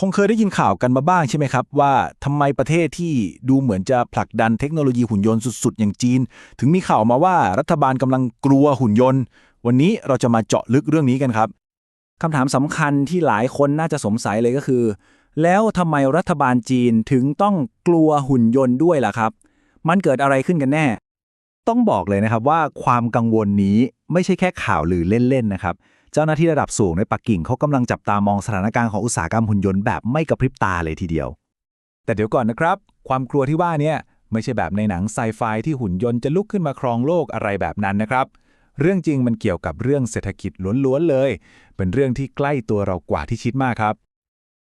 คงเคยได้ยินข่าวกันมาบ้างใช่ไหมครับ ว่าทำไมประเทศที่ดูเหมือนจะผลักดันเทคโนโลยีหุ่นยนต์สุดๆ อย่างจีน ถึงมีข่าวมาว่ารัฐบาลกำลังกลัวหุ่นยนต์ วันนี้เราจะมาเจาะลึกเรื่องนี้กันครับคำถามสำคัญที่หลายคนน่าจะสงสัยเลยก็คือ แล้วทำไมรัฐบาลจีนถึงต้องกลัวหุ่นยนต์ด้วยล่ะครับ มันเกิดอะไรขึ้นกันแน่ ต้องบอกเลยนะครับว่าความกังวลนี้ไม่ใช่แค่ข่าวลือเล่นๆนะครับ เจ้าหน้าที่ระดับสูงในปักกิ่งเขากำลังจับตามองสถานการณ์ของอุตสาหกรรมหุ่นยนต์แบบไม่กระพริบตาเลยทีเดียว แต่เดี๋ยวก่อนนะครับ ความกลัวที่ว่าเนี่ยไม่ใช่แบบในหนังไซไฟที่หุ่นยนต์จะลุกขึ้นมาครองโลกอะไรแบบนั้นนะครับ เรื่องจริงมันเกี่ยวกับเรื่องเศรษฐกิจล้วนๆเลย เป็นเรื่องที่ใกล้ตัวเรากว่าที่คิดมากครับ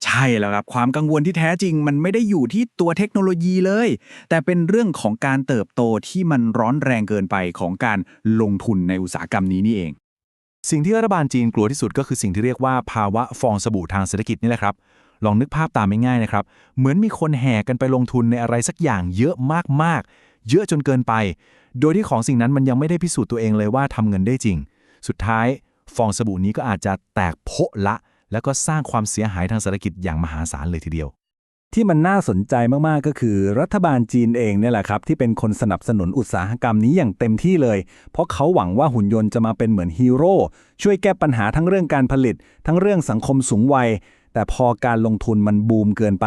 ใช่แล้วครับ ความกังวลที่แท้จริง มันไม่ได้อยู่ที่ตัวเทคโนโลยีเลย แต่เป็นเรื่องของการเติบโตที่มันร้อนแรงเกินไปของการลงทุนในอุตสาหกรรมนี้นี่เอง สิ่งที่รัฐบาลจีนกลัวที่สุดก็คือสิ่งที่เรียกว่าภาวะฟองสบู่ทางเศรษฐกิจนี่แหละครับ ลองนึกภาพตามง่ายๆนะครับ เหมือนมีคนแห่กันไปลงทุนในอะไรสักอย่างเยอะมากๆ เยอะจนเกินไป โดยที่ของสิ่งนั้นมันยังไม่ได้พิสูจน์ตัวเองเลยว่าทำเงินได้จริง สุดท้ายฟองสบู่นี้ก็อาจจะแตกโพละ แล้วก็สร้างความเสียหายทางเศรษฐกิจอย่างมหาศาลเลยทีเดียว ที่มันน่าสนใจมาก ๆ ก็คือรัฐบาลจีนเองเนี่ยแหละครับ ที่เป็นคนสนับสนุนอุตสาหกรรมนี้อย่างเต็มที่เลย เพราะเขาหวังว่าหุ่นยนต์จะมาเป็นเหมือนฮีโร่ช่วยแก้ปัญหาทั้งเรื่องการผลิต ทั้งเรื่องสังคมสูงวัย แต่พอการลงทุนมันบูมเกินไป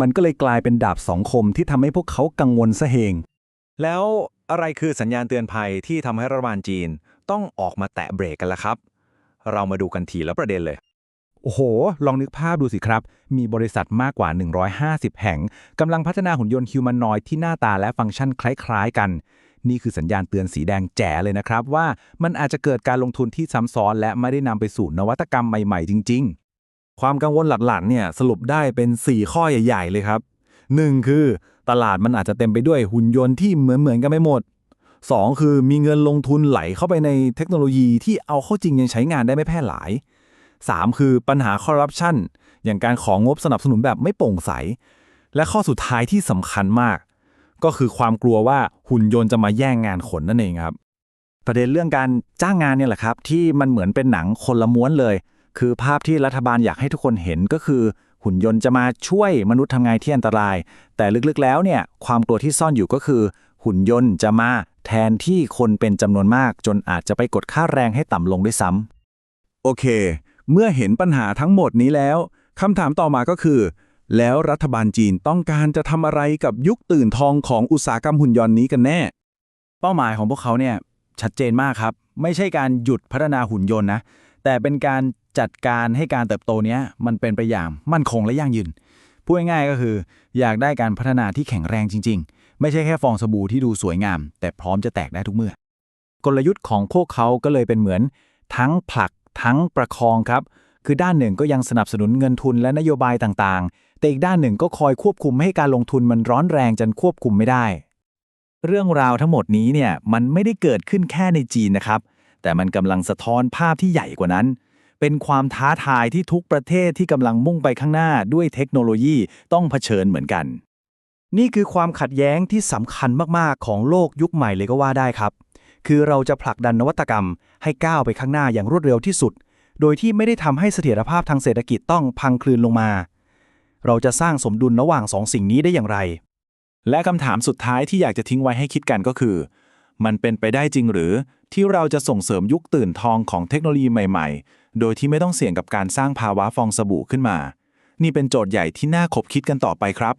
มันก็เลยกลายเป็นดาบสองคมที่ทำให้พวกเขากังวลซะเองแล้วอะไรคือสัญญาณเตือนภัยที่ทำให้รัฐบาลจีนต้องออกมาแตะเบรกกันล่ะครับ เรามาดูกันทีละประเด็นเลย โอ้โห ลองนึกภาพดูสิครับ มีบริษัทมากกว่า 150 แห่งกำลังพัฒนาหุ่นยนต์ฮิวแมนนอยที่หน้าตาและฟังก์ชันคล้าย ๆ กัน นี่คือสัญญาณเตือนสีแดงแจ๋เลยนะครับ ว่ามันอาจจะเกิดการลงทุนที่ซ้ำซ้อน และไม่ได้นำไปสู่นวัตกรรมใหม่ๆ จริง ๆ ความกังวลหลักๆเนี่ยสรุปได้เป็น 4 ข้อใหญ่ๆ เลยครับ 1. คือ ตลาดมันอาจจะเต็มไปด้วยหุ่นยนต์ที่เหมือนๆกันไม่หมด 2. คือมีเงินลงทุนไหลเข้าไปในเทคโนโลยีที่เอาเข้าจริงยังใช้งานได้ไม่แพร่หลาย 3. คือปัญหาคอร์รัปชันอย่างการของงบสนับสนุนแบบไม่โปร่งใส และข้อสุดท้ายที่สำคัญมาก ก็คือความกลัวว่าหุ่นยนต์จะมาแย่งงานคนนั่นเองครับ ประเด็นเรื่องการจ้างงานเนี่ยแหละครับ ที่มันเหมือนเป็นหนังคนละม้วนเลย คือภาพที่รัฐบาลอยากให้ทุกคนเห็นก็คือหุ่นยนต์จะมาช่วยมนุษย์ทำงานที่อันตราย แต่ลึกๆแล้วเนี่ยความกลัวที่ซ่อนอยู่ก็คือ หุ่นยนต์จะมาแทนที่คนเป็นจำนวนมาก จนอาจจะไปกดค่าแรงให้ต่ำลงด้วยซ้ำโอเค เมื่อเห็นปัญหาทั้งหมดนี้แล้วคำถามต่อมาก็คือ แล้วรัฐบาลจีนต้องการจะทำอะไรกับยุคตื่นทองของอุตสาหกรรมหุ่นยนต์นี้กันแน่ เป้าหมายของพวกเขาเนี่ยชัดเจนมากครับ ไม่ใช่การหยุดพัฒนาหุ่นยนต์นะแต่เป็นการจัดการให้การเติบโตนี้มันเป็นไปอย่างมั่นคงและยั่งยืนพูดง่ายๆก็คือ อยากได้การพัฒนาที่แข็งแรงจริง ๆ ไม่ใช่แค่ฟองสบู่ที่ดูสวยงาม แต่พร้อมจะแตกได้ทุกเมื่อ กลยุทธ์ของพวกเขาก็เลยเป็นเหมือน ทั้งผลัก ทั้งประคองครับ คือด้านหนึ่งก็ยังสนับสนุนเงินทุนและนโยบายต่างๆ แต่อีกด้านหนึ่งก็คอยควบคุมให้การลงทุนมันร้อนแรงจนควบคุมไม่ได้ เรื่องราวทั้งหมดนี้เนี่ยมันไม่ได้เกิดขึ้นแค่ในจีนนะครับ แต่มันกำลังสะท้อนภาพที่ใหญ่กว่านั้น เป็นความท้าทายที่ทุกประเทศที่กำลังมุ่งไปข้างหน้าด้วยเทคโนโลยีต้องเผชิญเหมือนกัน นี่คือความขัดแย้งที่สำคัญมากๆของโลกยุคใหม่เลยก็ว่าได้ครับ คือเราจะผลักดันนวัตกรรม ให้ก้าวไปข้างหน้าอย่างรวดเร็วที่สุด โดยที่ไม่ได้ทำให้เสถียรภาพทางเศรษฐกิจต้องพังคลืนลงมา เราจะสร้างสมดุลระหว่างสองสิ่งนี้ได้อย่างไร และคำถามสุดท้ายที่อยากจะทิ้งไว้ให้คิดกันก็คือ มันเป็นไปได้จริงหรือที่เราจะส่งเสริมยุคตื่นทองของเทคโนโลยีใหม่ ๆ โดยที่ไม่ต้องเสี่ยงกับการสร้างภาวะฟองสบู่ขึ้นมา นี่เป็นโจทย์ใหญ่ที่น่าคบคิดกันต่อไปครับ